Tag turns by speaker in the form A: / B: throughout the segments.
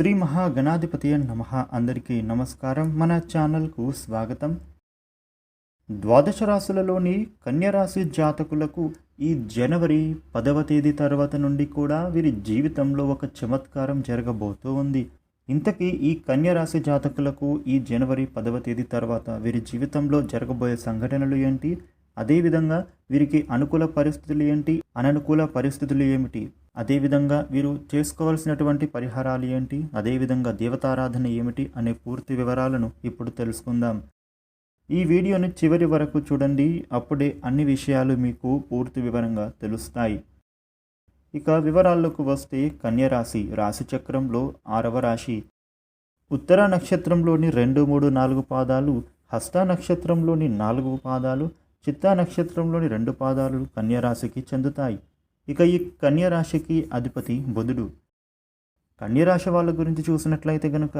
A: శ్రీ మహాగణాధిపతి నమ. అందరికీ నమస్కారం. మన ఛానల్కు స్వాగతం. ద్వాదశ రాశులలోని కన్యరాశి జాతకులకు ఈ జనవరి పదవ తేదీ తర్వాత నుండి కూడా వీరి జీవితంలో ఒక చమత్కారం జరగబోతూ ఉంది. ఇంతకీ ఈ కన్యరాశి జాతకులకు ఈ జనవరి పదవ తేదీ తర్వాత వీరి జీవితంలో జరగబోయే సంఘటనలు ఏంటి? అదేవిధంగా వీరికి అనుకూల పరిస్థితులు ఏంటి? అననుకూల పరిస్థితులు ఏమిటి? అదేవిధంగా వీరు చేసుకోవాల్సినటువంటి పరిహారాలు ఏంటి? అదేవిధంగా దేవతారాధన ఏమిటి? అనే పూర్తి వివరాలను ఇప్పుడు తెలుసుకుందాం. ఈ వీడియోని చివరి వరకు చూడండి. అప్పుడే అన్ని విషయాలు మీకు పూర్తి వివరంగా తెలుస్తాయి. ఇక వివరాల్లోకి వస్తే కన్యరాశి రాశిచక్రంలో ఆరవ రాశి. ఉత్తర నక్షత్రంలోని రెండు మూడు నాలుగు పాదాలు హస్త నక్షత్రంలోని నాలుగు పాదాలు చిత్తా నక్షత్రంలోని రెండు పాదాలు కన్యరాశికి చెందుతాయి. ఇక ఈ కన్యరాశికి అధిపతి బుధుడు. కన్యరాశి వాళ్ళ గురించి చూసినట్లయితే గనుక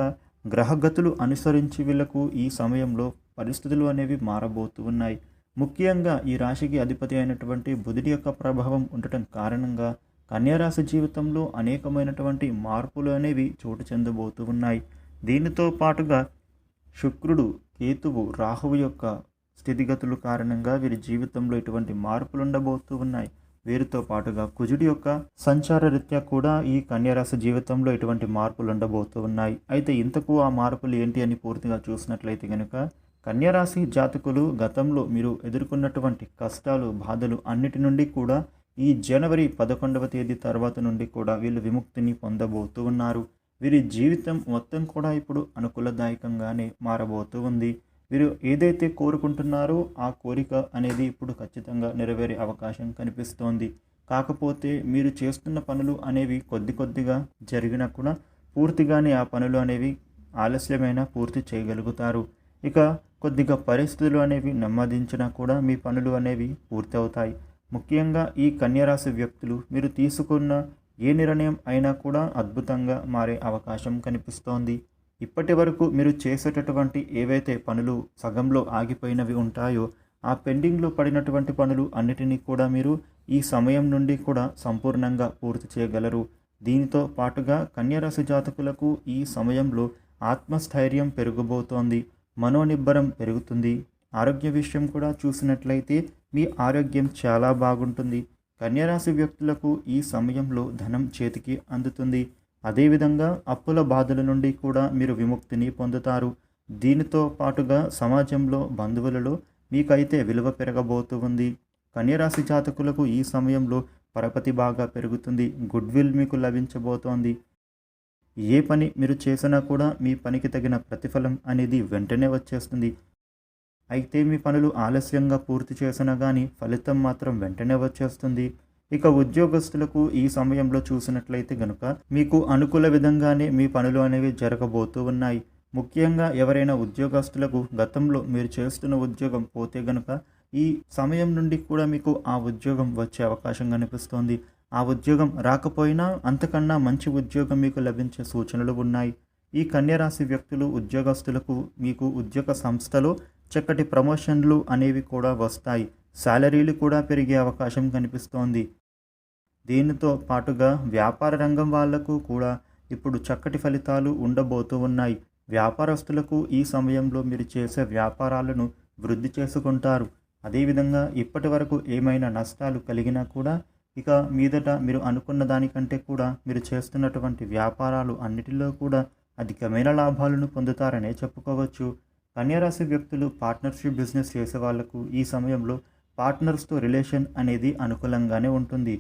A: గ్రహగతులు అనుసరించి వీళ్ళకు ఈ సమయంలో పరిస్థితులు అనేవి మారబోతూ ఉన్నాయి. ముఖ్యంగా ఈ రాశికి అధిపతి అయినటువంటి బుధుడి యొక్క ప్రభావం ఉండటం కారణంగా కన్యారాశి జీవితంలో అనేకమైనటువంటి మార్పులు అనేవి చోటు చెందబోతూ ఉన్నాయి. దీనితో పాటుగా శుక్రుడు కేతువు రాహువు యొక్క స్థితిగతులు కారణంగా వీరి జీవితంలో ఇటువంటి మార్పులు ఉండబోతూ ఉన్నాయి. వీరితో పాటుగా కుజుడి యొక్క సంచార రీత్యా కూడా ఈ కన్యారాశి జీవితంలో ఎటువంటి మార్పులు ఉండబోతూ ఉన్నాయి. అయితే ఇంతకు ఆ మార్పులు ఏంటి అని పూర్తిగా చూసినట్లయితే కనుక కన్యారాశి జాతకులు గతంలో మీరు ఎదుర్కొన్నటువంటి కష్టాలు బాధలు అన్నిటి నుండి కూడా ఈ జనవరి పదకొండవ తేదీ తర్వాత నుండి కూడా వీళ్ళు విముక్తిని పొందబోతూ ఉన్నారు. వీరి జీవితం మొత్తం కూడా ఇప్పుడు అనుకూలదాయకంగానే మారబోతూ ఉంది. వీరు ఏదైతే కోరుకుంటున్నారో ఆ కోరిక అనేది ఇప్పుడు ఖచ్చితంగా నెరవేరే అవకాశం కనిపిస్తోంది. కాకపోతే మీరు చేస్తున్న పనులు అనేవి కొద్ది కొద్దిగా జరిగినా కూడా పూర్తిగానే ఆ పనులు అనేవి ఆలస్యమైన పూర్తి చేయగలుగుతారు. ఇక కొద్దిగా పరిస్థితులు అనేవి నెమ్మదించినా కూడా మీ పనులు అనేవి పూర్తి అవుతాయి ముఖ్యంగా ఈ కన్యరాశి వ్యక్తులు మీరు తీసుకున్న ఏ నిర్ణయం అయినా కూడా అద్భుతంగా మారే అవకాశం కనిపిస్తోంది. ఇప్పటి వరకు మీరు చేసేటటువంటి ఏవైతే పనులు సగంలో ఆగిపోయినవి ఉంటాయో ఆ పెండింగ్లో పడినటువంటి పనులు అన్నిటినీ కూడా మీరు ఈ సమయం నుండి కూడా సంపూర్ణంగా పూర్తి చేయగలరు. దీనితో పాటుగా కన్యరాశి జాతకులకు ఈ సమయంలో ఆత్మస్థైర్యం పెరగబోతోంది మనోనిబ్బరం పెరుగుతుంది. ఆరోగ్య విషయం కూడా చూసినట్లయితే మీ ఆరోగ్యం చాలా బాగుంటుంది. కన్యరాశి వ్యక్తులకు ఈ సమయంలో ధనం చేతికి అందుతుంది. అదేవిధంగా అప్పుల బాధల నుండి కూడా మీరు విముక్తిని పొందుతారు. దీనితో పాటుగా సమాజంలో బంధువులలో మీకైతే విలువ పెరగబోతూ ఉంది కన్యరాశి జాతకులకు ఈ సమయంలో పరపతి బాగా పెరుగుతుంది. గుడ్ విల్ మీకు లభించబోతోంది. ఏ పని మీరు చేసినా కూడా మీ పనికి తగిన ప్రతిఫలం అనేది వెంటనే వచ్చేస్తుంది. అయితే మీ పనులు ఆలస్యంగా పూర్తి చేసినా కానీ ఫలితం మాత్రం వెంటనే వచ్చేస్తుంది. ఇక ఉద్యోగస్తులకు ఈ సమయంలో చూసినట్లయితే గనుక మీకు అనుకూల విధంగానే మీ పనులు అనేవి జరగబోతూ ఉన్నాయి. ముఖ్యంగా ఎవరైనా ఉద్యోగస్తులకు గతంలో మీరు చేస్తున్న ఉద్యోగం పోతే గనుక ఈ సమయం నుండి కూడా మీకు ఆ ఉద్యోగం వచ్చే అవకాశం కనిపిస్తోంది. ఆ ఉద్యోగం రాకపోయినా అంతకన్నా మంచి ఉద్యోగం మీకు లభించే సూచనలు ఉన్నాయి. ఈ కన్యరాశి వ్యక్తులు ఉద్యోగస్తులకు మీకు ఉద్యోగ సంస్థలో చక్కటి ప్రమోషన్లు అనేవి కూడా వస్తాయి. శాలరీలు కూడా పెరిగే అవకాశం కనిపిస్తోంది. దీనితో పాటుగా వ్యాపార రంగం వాళ్ళకు కూడా ఇప్పుడు చక్కటి ఫలితాలు ఉండబోతూ ఉన్నాయి. వ్యాపారస్తులకు ఈ సమయంలో మీరు చేసే వ్యాపారాలను వృద్ధి చేసుకుంటారు. అదేవిధంగా ఇప్పటి వరకు ఏమైనా నష్టాలు కలిగినా కూడా ఇక మీదట మీరు అనుకున్న దానికంటే కూడా మీరు చేస్తున్నటువంటి వ్యాపారాలు అన్నిటిలో కూడా అధికమైన లాభాలను పొందుతారనే చెప్పుకోవచ్చు. కన్యరాశి వ్యక్తులు పార్ట్నర్షిప్ బిజినెస్ చేసే వాళ్ళకు ఈ సమయంలో పార్ట్నర్స్తో రిలేషన్ అనేది అనుకూలంగానే ఉంటుంది.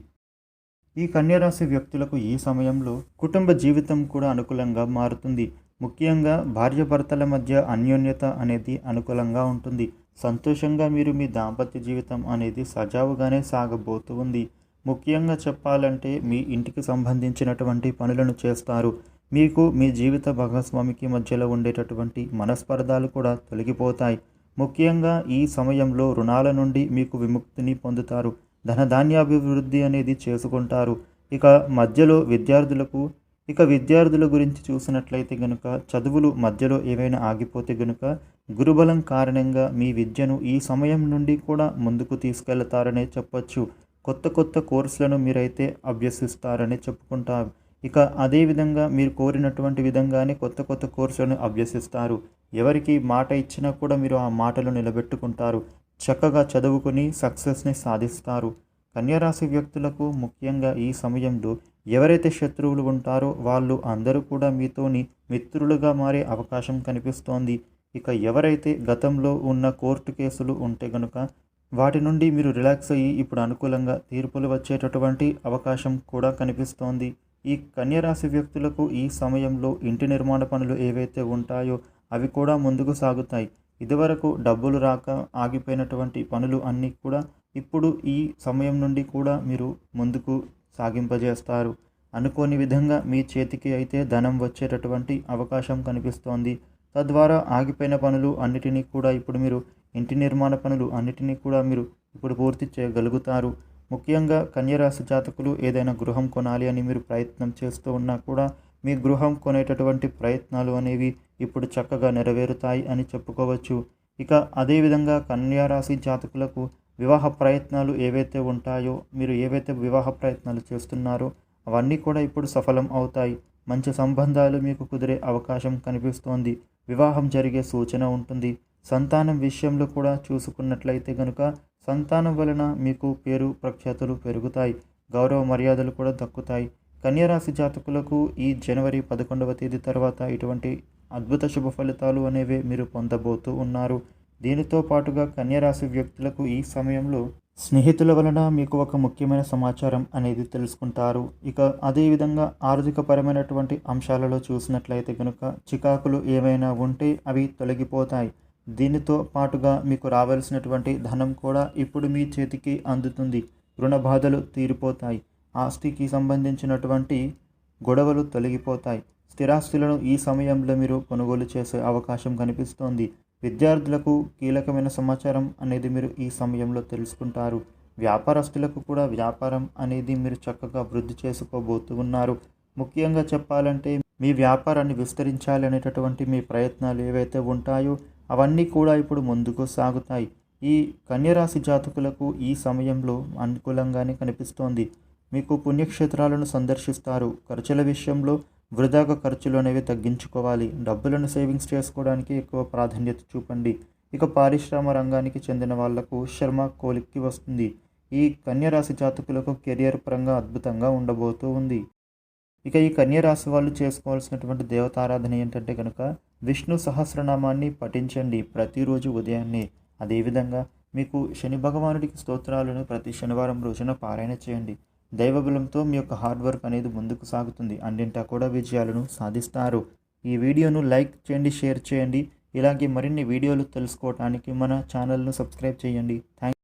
A: ఈ కన్యరాశి వ్యక్తులకు ఈ సమయంలో కుటుంబ జీవితం కూడా అనుకూలంగా మారుతుంది. ముఖ్యంగా భార్యాభర్తల మధ్య అన్యోన్యత అనేది అనుకూలంగా ఉంటుంది. సంతోషంగా మీరు మీ దాంపత్య జీవితం అనేది సజావుగానే సాగబోతు ఉంది. ముఖ్యంగా చెప్పాలంటే మీ ఇంటికి సంబంధించినటువంటి పనులను చేస్తారు. మీకు మీ జీవిత భాగస్వామికి మధ్యలో ఉండేటటువంటి మనస్పర్ధాలు కూడా తొలగిపోతాయి. ముఖ్యంగా ఈ సమయంలో రుణాల నుండి మీకు విముక్తిని పొందుతారు. ధనధాన్యాభివృద్ధి అనేది చేసుకుంటారు. ఇక మధ్యలో విద్యార్థులకు ఇక విద్యార్థుల గురించి చూసినట్లయితే గనుక చదువులు మధ్యలో ఏవైనా ఆగిపోతే గనుక గురుబలం కారణంగా మీ విద్యను ఈ సమయం నుండి కూడా ముందుకు తీసుకెళ్తారనే చెప్పొచ్చు. కొత్త కొత్త కోర్సులను మీరైతే అభ్యసిస్తారని చెప్పుకుంటారు. ఇక అదేవిధంగా మీరు కోరినటువంటి విధంగానే కొత్త కొత్త కోర్సులను అభ్యసిస్తారు. ఎవరికి మాట ఇచ్చినా కూడా మీరు ఆ మాటలు నిలబెట్టుకుంటారు. చక్కగా చదువుకుని సక్సెస్ని సాధిస్తారు. కన్యరాశి వ్యక్తులకు ముఖ్యంగా ఈ సమయంలో ఎవరైతే శత్రువులు ఉంటారో వాళ్ళు అందరూ కూడా మీతోని మిత్రులుగా మారే అవకాశం కనిపిస్తోంది. ఇక ఎవరైతే గతంలో ఉన్న కోర్టు కేసులు ఉంటే గనుక వాటి నుండి మీరు రిలాక్స్ అయ్యి ఇప్పుడు అనుకూలంగా తీర్పులు వచ్చేటటువంటి అవకాశం కూడా కనిపిస్తోంది. ఈ కన్యరాశి వ్యక్తులకు ఈ సమయంలో ఇంటి నిర్మాణ పనులు ఏవైతే ఉంటాయో అవి కూడా ముందుకు సాగుతాయి. ఇదివరకు డబ్బులు రాక ఆగిపోయినటువంటి పనులు అన్నీ కూడా ఇప్పుడు ఈ సమయం నుండి కూడా మీరు ముందుకు సాగింపజేస్తారు. అనుకోని విధంగా మీ చేతికి అయితే ధనం వచ్చేటటువంటి అవకాశం కనిపిస్తోంది. తద్వారా ఆగిపోయిన పనులు అన్నిటినీ కూడా ఇప్పుడు మీరు ఇంటి నిర్మాణ పనులు అన్నిటినీ కూడా మీరు ఇప్పుడు పూర్తి చేయగలుగుతారు. ముఖ్యంగా కన్యరాశి జాతకులు ఏదైనా గృహం కొనాలి అని మీరు ప్రయత్నం చేస్తూ ఉన్నా కూడా మీ గృహం కొనేటటువంటి ప్రయత్నాలు అనేవి ఇప్పుడు చక్కగా నెరవేరుతాయి అని చెప్పుకోవచ్చు. ఇక అదేవిధంగా కన్యారాశి జాతకులకు వివాహ ప్రయత్నాలు ఏవైతే ఉంటాయో మీరు ఏవైతే వివాహ ప్రయత్నాలు చేస్తున్నారో అవన్నీ కూడా ఇప్పుడు సఫలం అవుతాయి. మంచి సంబంధాలు మీకు కుదిరే అవకాశం కనిపిస్తోంది. వివాహం జరిగే సూచన ఉంటుంది. సంతానం విషయంలో కూడా చూసుకున్నట్లయితే కనుక సంతానం వలన మీకు పేరు ప్రఖ్యాతులు పెరుగుతాయి. గౌరవ మర్యాదలు కూడా దక్కుతాయి. కన్యరాశి జాతకులకు ఈ జనవరి పదకొండవ తేదీ తర్వాత ఇటువంటి అద్భుత శుభ ఫలితాలు అనేవి మీరు పొందబోతూ ఉన్నారు. దీనితో పాటుగా కన్యరాశి వ్యక్తులకు ఈ సమయంలో స్నేహితుల వలన మీకు ఒక ముఖ్యమైన సమాచారం అనేది తెలుసుకుంటారు. ఇక అదేవిధంగా ఆర్థికపరమైనటువంటి అంశాలలో చూసినట్లయితే కనుక చికాకులు ఏమైనా ఉంటే అవి తొలగిపోతాయి. దీనితో పాటుగా మీకు రావాల్సినటువంటి ధనం కూడా ఇప్పుడు మీ చేతికి అందుతుంది. రుణ బాధలు తీరిపోతాయి. ఆస్తికి సంబంధించినటువంటి గొడవలు తొలగిపోతాయి. స్థిరాస్తులను ఈ సమయంలో మీరు కొనుగోలు చేసే అవకాశం కనిపిస్తోంది. విద్యార్థులకు కీలకమైన సమాచారం అనేది మీరు ఈ సమయంలో తెలుసుకుంటారు. వ్యాపారస్తులకు కూడా వ్యాపారం అనేది మీరు చక్కగా అభివృద్ధి చేసుకోబోతు ఉన్నారు. ముఖ్యంగా చెప్పాలంటే మీ వ్యాపారాన్ని విస్తరించాలి అనేటటువంటి మీ ప్రయత్నాలు ఏవైతే ఉంటాయో అవన్నీ కూడా ఇప్పుడు ముందుకు సాగుతాయి. ఈ కన్యరాశి జాతకులకు ఈ సమయంలో అనుకూలంగానే కనిపిస్తోంది. మీకు పుణ్యక్షేత్రాలను సందర్శిస్తారు. ఖర్చుల విషయంలో వృధాగా ఖర్చులు అనేవి తగ్గించుకోవాలి. డబ్బులను సేవింగ్స్ చేసుకోవడానికి ఎక్కువ ప్రాధాన్యత చూపండి. ఇక పారిశ్రామ రంగానికి చెందిన వాళ్ళకు శర్మ కోలిక్కి వస్తుంది. ఈ కన్యరాశి జాతకులకు కెరియర్ పరంగా అద్భుతంగా ఉండబోతూ ఉంది. ఇక ఈ కన్యరాశి వాళ్ళు చేసుకోవాల్సినటువంటి దేవతారాధన ఏంటంటే కనుక విష్ణు సహస్రనామాన్ని పఠించండి ప్రతిరోజు ఉదయాన్నే. అదేవిధంగా మీకు శని భగవానుడికి స్తోత్రాలను ప్రతి శనివారం రోజున పారాయణ చేయండి. దైవబలంతో మీ యొక్క హార్డ్ వర్క్ అనేది ముందుకు సాగుతుంది. అన్నింటా కూడా విజయాలను సాధిస్తారు. ఈ వీడియోను లైక్ చేయండి షేర్ చేయండి. ఇలాగే మరిన్ని వీడియోలు తెలుసుకోవడానికి మన ఛానల్ను సబ్స్క్రైబ్ చేయండి. థ్యాంక్